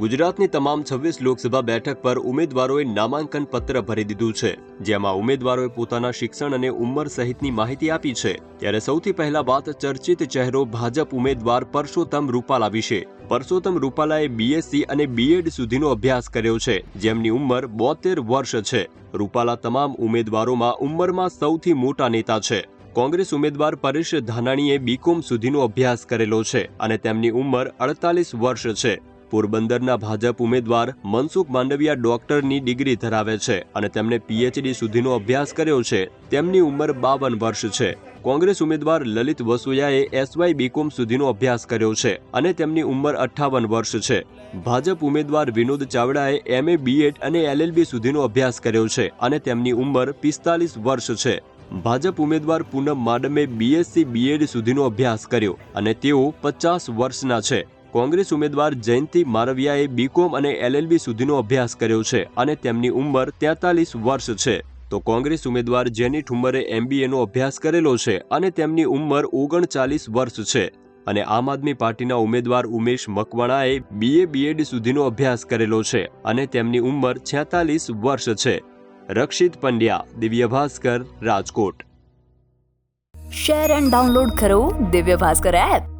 ગુજરાતની તમામ છવ્વીસ લોકસભા બેઠક પર ઉમેદવારોએ નામાંકન પત્ર ભરી દીધું છે, જેમાં ઉમેદવારોએ પોતાના શિક્ષણ અને ઉંમર સહિતની માહિતી આપી છે. ત્યારે સૌથી પહેલા વાત ચર્ચિત ચહેરો ભાજપ ઉમેદવાર પરસોત્તમ રૂપાલા વિશે. પરસોત્તમ રૂપાલાએ બીએસસી અને બીએડ સુધીનો અભ્યાસ કર્યો છે, જેમની ઉંમર બોતેર વર્ષ છે. રૂપાલા તમામ ઉમેદવારોમાં ઉંમરમાં સૌથી મોટા નેતા છે. કોંગ્રેસ ઉમેદવાર પરેશ ધાનાણીએ બીકોમ સુધીનો અભ્યાસ કરેલો છે અને તેમની ઉંમર અડતાલીસ વર્ષ છે. પોરબંદરના ભાજપ ઉમેદવાર મનસુખ માંડવિયા ડોક્ટરની ડિગ્રી ધરાવે છે અને તેમણે પીએચડી સુધીનો અભ્યાસ કર્યો છે. તેમની ઉંમર બાવન વર્ષ છે. કોંગ્રેસ ઉમેદવાર લલિત વસુયાએ એસવાય બીકોમ સુધીનો અભ્યાસ કર્યો છે અને તેમની ઉંમર અઠ્ઠાવન વર્ષ છે. ભાજપ ઉમેદવાર વિનોદ ચાવડાએ એમએ બીએડ અને એલએલબી સુધીનો અભ્યાસ કર્યો છે અને તેમની ઉંમર પિસ્તાલીસ વર્ષ છે. ભાજપ ઉમેદવાર પૂનમ માડમે બીએસસી બીએડ સુધીનો અભ્યાસ કર્યો અને તેઓ પચાસ વર્ષના છે. કોંગ્રેસ ઉમેદવાર જયંતિ મારવિયાએ બીકોમ અને એલએલબી સુધીનો અભ્યાસ કર્યો છે અને તેમની ઉંમર તેતાલીસ વર્ષ છે. તો કોંગ્રેસ ઉમેદવાર જેની ઠુમ્મરે એમબીએનો અભ્યાસ કરેલો છે અને તેમની ઉંમર ઓગણચાલીસ વર્ષ છે. અને આમ આદમી પાર્ટીના ઉમેદવાર ઉમેશ મકવાણાએ બીએ બીએડ સુધીનો અભ્યાસ કરેલો છે અને તેમની ઉંમર છેતાલીસ વર્ષ છે. Rakshit Pandya, Divya Bhaskar, Rajkot. Share and download કરો દિવ્ય ભાસ્કર એપ